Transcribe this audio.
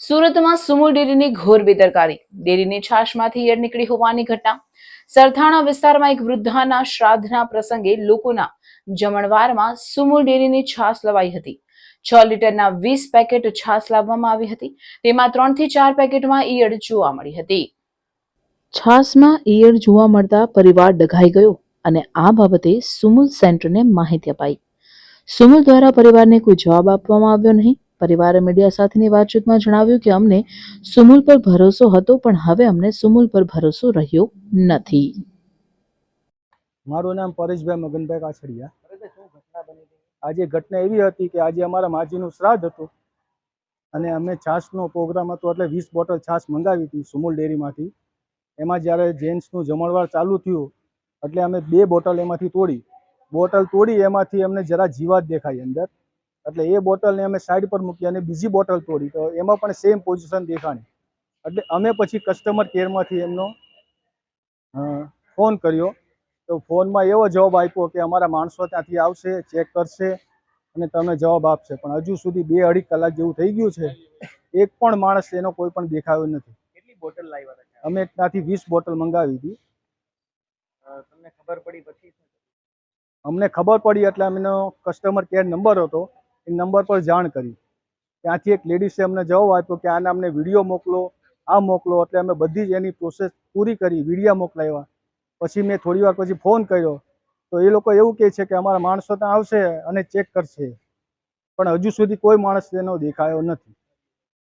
સુરતમાં સુમુલ ડેરીની ઘોર બેદરકારી. ડેરીની છાશમાંથી ઈયળ નીકળી હોવાની ઘટના. સરથાણા વિસ્તારમાં એક વૃદ્ધાના શ્રાદ્ધના પ્રસંગે લોકોના જમણવારમાં સુમુલ ડેરીની છાશ લવાઈ હતી. છ લીટરના વીસ પેકેટ છાશ લાવવામાં આવી હતી. તેમાં ત્રણથી ચાર પેકેટમાં ઈયળ જોવા મળી હતી. છાશમાં ઈયળ જોવા મળતા પરિવાર ડઘાઈ ગયો અને આ બાબતે સુમુલ સેન્ટરને માહિતી અપાઈ. સુમુલ દ્વારા પરિવારને કોઈ જવાબ આપવામાં આવ્યો નહીં. પરિવારે મીડિયા સાથેની વાતચીતમાં જણાવ્યું કે અમને સુમુલ પર ભરોસો હતો, પણ હવે અમને સુમુલ પર ભરોસો રહ્યો નથી. મારું નામ પરેશભાઈ મગનભાઈ કાછડિયા. આજે ઘટના એવી હતી કે આજે અમારા માજીનું શ્રાદ્ધ હતું અને અમે છાશનો પ્રોગ્રામ હતો, એટલે વીસ બોટલ છાશ મંગાવી હતી સુમુલ ડેરીમાંથી. એમાં જ્યારે જેન્ટ્સનું જમણવાર ચાલુ થયું, એટલે અમે બે બોટલ એમાંથી તોડી. બોટલ તોડી એમાંથી અમને જરા જીવાત દેખાઈ અંદર. એટલે એ બોટલને અમે સાઈડ પર મૂકી અને બીજી બોટલ તોડી. તો એમાં પણ સેમ પોઝિશન દેખાણી. એટલે અમે પછી કસ્ટમર કેરમાંથી એમનો ફોન કર્યો. તો ફોનમાં એવો જવાબ આપ્યો કે અમારા માણસો ત્યાંથી આવશે ચેક કરશે અને તમે જવાબ આપશે. પણ હજુ સુધી બે અઢી કલાક જેવું થઈ ગયું છે. એક પણ માણસ એનો કોઈ પણ દેખાયો નથી. કેટલી બોટલ લાવ્યા હતા? અમે ત્યાંથી વીસ બોટલ મંગાવી હતી. તમને ખબર પડી પછી અમને ખબર પડી એટલે અમેનો કસ્ટમર કેર નંબર હતો. નંબર પર જાણ કરી. ત્યાંથી એક લેડીસે અમને જવાબ આપ્યો કે આને અમને વીડિયો મોકલો, આ મોકલો, એટલે અમે બધી જ એની પ્રોસેસ પૂરી કરી, વિડીયા મોકલાવ્યા. પછી મેં થોડી પછી ફોન કર્યો. તો એ લોકો એવું કહે છે કે અમારા માણસો ત્યાં આવશે અને ચેક કરશે. પણ હજુ સુધી કોઈ માણસ તેનો દેખાયો નથી.